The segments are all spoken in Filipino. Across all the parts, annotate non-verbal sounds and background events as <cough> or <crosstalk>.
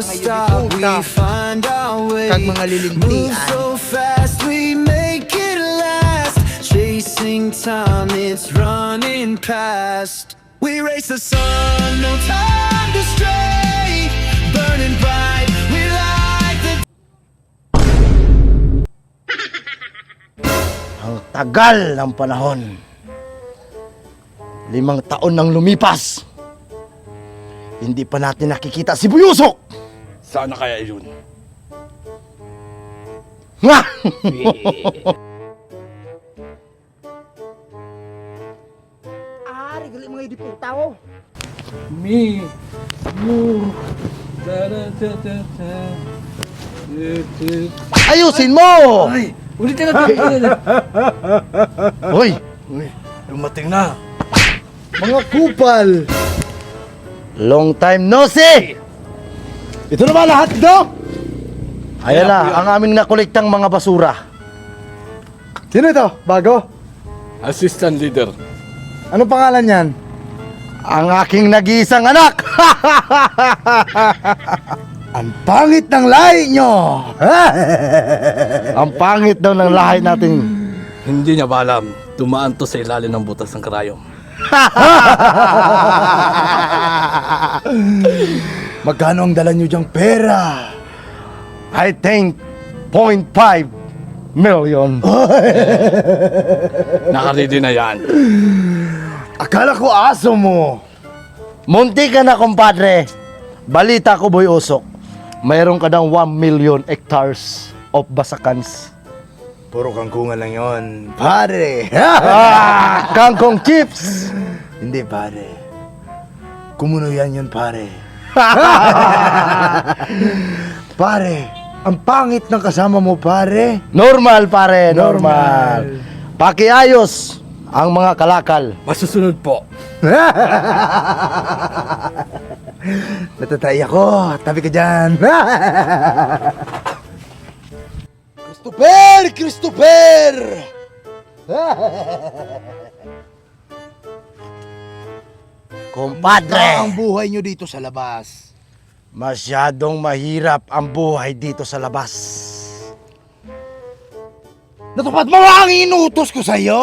ka we find our way. kag mga Move lilintian. so fast, we make it last. Chasing time, it's running past. We race the sun, no time to stray. Burning bright, we light the <laughs> Ang tagal ng panahon. Limang taon nang lumipas. Hindi pa natin nakikita si Buyusok. Sana kaya yun? <laughs> Ari, gali mga idiputa oh. Me, you, da da da da da. Ayusin mo! Ay, ulitin natin. <laughs> Hoy! Uy, dumating na. Mga kupal! Long time no see! Ito na ba lahat ito? Ayan na, ang aming nakolektang mga basura. Sino ito? Bago? Assistant leader. Anong pangalan yan? Ang aking nag-iisang anak! <laughs> Ang pangit ng lahi nyo! <laughs> ang pangit daw ng lahi natin. Hindi niya ba alam, dumaan to sa ilalim ng butas ng karayom. <laughs> Magkano ang dala nyo dyang pera? I think 0.5 million. <laughs> Nakaredy na yan. Akala ko aso mo. Munti ka na, kumpadre. Balita ko, Boy Usok. Mayroon ka daw 1 million hectares of basakans. Puro kangkungan lang yon, Pare! ah, <laughs> kangkong chips! Hindi, pare. Kumuno yan yun, pare. <laughs> pare, ang pangit ng kasama mo, pare. Normal, pare, normal. Pakiayos ang mga kalakal. Masusunod po. <laughs> Natatay ako. Tabi ka dyan. <laughs> Christopher! Christopher! Kumpadre, ang buhay nyo dito sa labas. masyadong mahirap ang buhay dito sa labas. Natupad mo ang inutos ko sa'yo?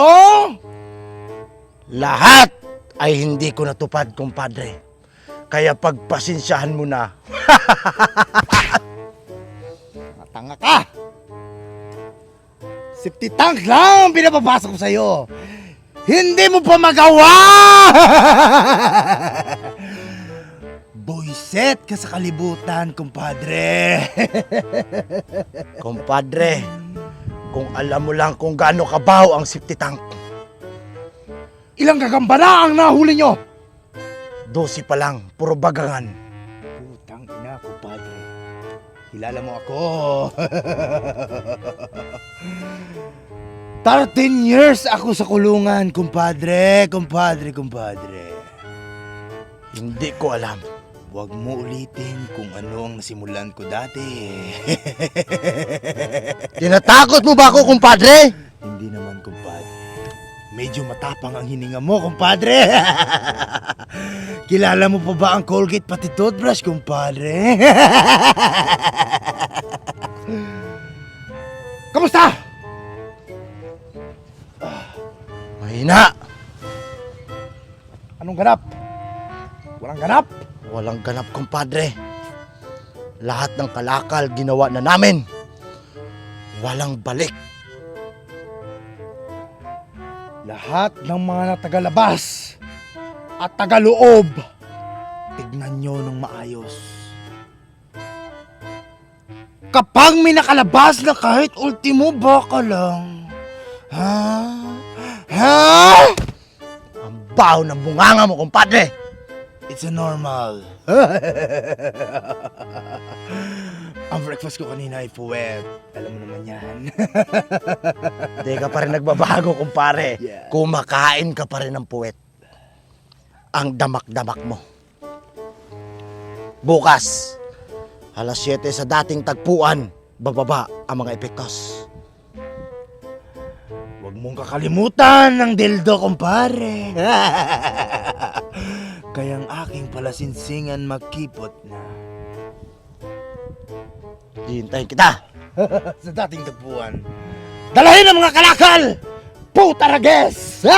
Lahat ay hindi ko natupad, kumpadre. Kaya pagpasensyahan mo na. <laughs> Matanga ka! Safety tank lang ang pinapapasok ko sa'yo. Hindi mo pa magawa! <laughs> Boyset ka sa kalibutan, kumpadre. <laughs> Kumpadre, kung alam mo lang kung gaano kabaho ang safety tank, Ilang gagamba na ang nahuli nyo? dosi pa lang, puro bagangan. Putang ina, kumpadre. Kilala mo ako. <laughs> 13 years ako sa kulungan, kumpadre, kumpadre, kumpadre. Hindi ko alam. Huwag mo ulitin kung ano ang nasimulan ko dati. <laughs> Tinatakot mo ba ako, kumpadre? Hindi naman, kumpadre. Medyo matapang ang hininga mo, kumpadre. <laughs> Kilala mo pa ba ang Colgate pati toothbrush, kumpadre? <laughs> Kamusta? Mahina. Anong ganap? Walang ganap? Walang ganap, kumpadre. Lahat ng kalakal ginawa na namin. Walang balik. Lahat ng mga natagalabas at tagaloob, tignan nyo ng maayos. Kapag may nakalabas na kahit ultimo baka lang, ha? Ha? Ang baho ng bunganga mo, kumpadre. It's a normal. <laughs> Ang breakfast ko kanina ay puwet. Alam mo naman yan. <laughs> Hindi ka pa rin nagbabago, kumpare. Yeah. Kumakain ka pa rin ng puwet. Ang damak-damak mo. Bukas, alas 7 sa dating tagpuan, bababa ang mga epektos. Huwag mong kakalimutan ng dildo, kumpare. <laughs> Kayang aking palasinsingan magkipot na. Hintayin kita. <laughs> sa dating tagpuan. Dalahin ang mga kalakal! Putarages! <laughs>